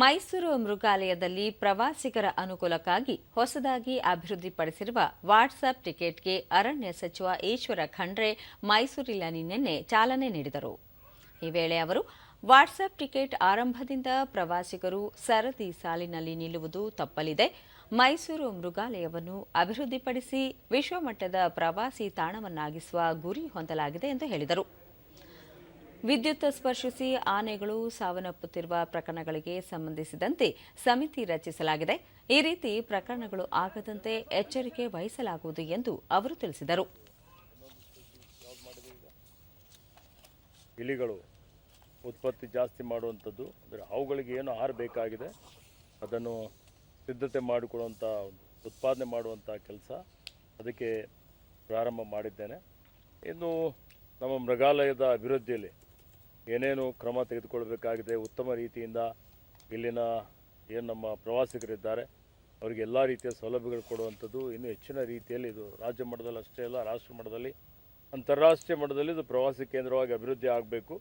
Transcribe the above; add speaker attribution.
Speaker 1: ಮೈಸೂರು ಮೃಗಾಲಯದಲ್ಲಿ ಪ್ರವಾಸಿಗರ ಅನುಕೂಲಕ್ಕಾಗಿ ಹೊಸದಾಗಿ ಅಭಿವೃದ್ಧಿಪಡಿಸಿರುವ ವಾಟ್ಸ್ಆಪ್ ಟಿಕೆಟ್ಗೆ ಅರಣ್ಯ ಸಚಿವ ಈಶ್ವರ ಖಂಡ್ರೆ ಮೈಸೂರಿನಲ್ಲಿ ನಿನ್ನೆ ಚಾಲನೆ ನೀಡಿದರು. ಈ ವೇಳೆ ಅವರು ವಾಟ್ಸ್ಆಪ್ ಟಿಕೆಟ್ ಆರಂಭದಿಂದ ಪ್ರವಾಸಿಗರು ಸರದಿ ಸಾಲಿನಲ್ಲಿ ನಿಲ್ಲುವುದು ತಪ್ಪಲಿದೆ. ಮೈಸೂರು ಮೃಗಾಲಯವನ್ನು ಅಭಿವೃದ್ಧಿಪಡಿಸಿ ವಿಶ್ವಮಟ್ಟದ ಪ್ರವಾಸಿ ತಾಣವನ್ನಾಗಿಸುವ ಗುರಿ ಹೊಂದಲಾಗಿದೆ ಎಂದು ಹೇಳಿದರು. ವಿದ್ಯುತ್ ಸ್ಪರ್ಶಿಸಿ ಆನೆಗಳು ಸಾವನ್ನಪ್ಪುತ್ತಿರುವ ಪ್ರಕರಣಗಳಿಗೆ ಸಂಬಂಧಿಸಿದಂತೆ ಸಮಿತಿ ರಚಿಸಲಾಗಿದೆ. ಈ ರೀತಿ ಪ್ರಕರಣಗಳು ಆಗದಂತೆ ಎಚ್ಚರಿಕೆ ವಹಿಸಲಾಗುವುದು ಎಂದು ಅವರು ತಿಳಿಸಿದರು.
Speaker 2: ಇಲಿಗಳು ಉತ್ಪತ್ತಿ ಜಾಸ್ತಿ ಮಾಡುವಂಥದ್ದು, ಅಂದರೆ ಅವುಗಳಿಗೆ ಏನು ಆಹಾರ ಬೇಕಾಗಿದೆ, ಅದನ್ನು ಸಿದ್ಧತೆ ಮಾಡಿಕೊಡುವಂಥ ಉತ್ಪಾದನೆ ಮಾಡುವಂಥ ಕೆಲಸ ಅದಕ್ಕೆ ಪ್ರಾರಂಭ ಮಾಡಿದ್ದೇನೆ. ಇನ್ನು ನಮ್ಮ ಮೃಗಾಲಯದ ಅಭಿವೃದ್ಧಿಯಲ್ಲಿ ಏನೇನು ಕ್ರಮ ತೆಗೆದುಕೊಳ್ಬೇಕಾಗಿದೆ ಉತ್ತಮ ರೀತಿಯಿಂದ ಇಲ್ಲಿನ ಏನು ನಮ್ಮ ಪ್ರವಾಸಿಗರಿದ್ದಾರೆ, ಅವರಿಗೆ ಎಲ್ಲ ರೀತಿಯ ಸೌಲಭ್ಯಗಳು ಕೊಡುವಂಥದ್ದು, ಇನ್ನೂ ಹೆಚ್ಚಿನ ರೀತಿಯಲ್ಲಿ ಇದು ರಾಜ್ಯ ಮಟ್ಟದಲ್ಲಿ ಅಷ್ಟೇ ಅಲ್ಲ, ರಾಷ್ಟ್ರ ಮಟ್ಟದಲ್ಲಿ, ಅಂತಾರಾಷ್ಟ್ರೀಯ ಮಟ್ಟದಲ್ಲಿ ಇದು ಪ್ರವಾಸಿ ಕೇಂದ್ರವಾಗಿ ಅಭಿವೃದ್ಧಿ ಆಗಬೇಕು.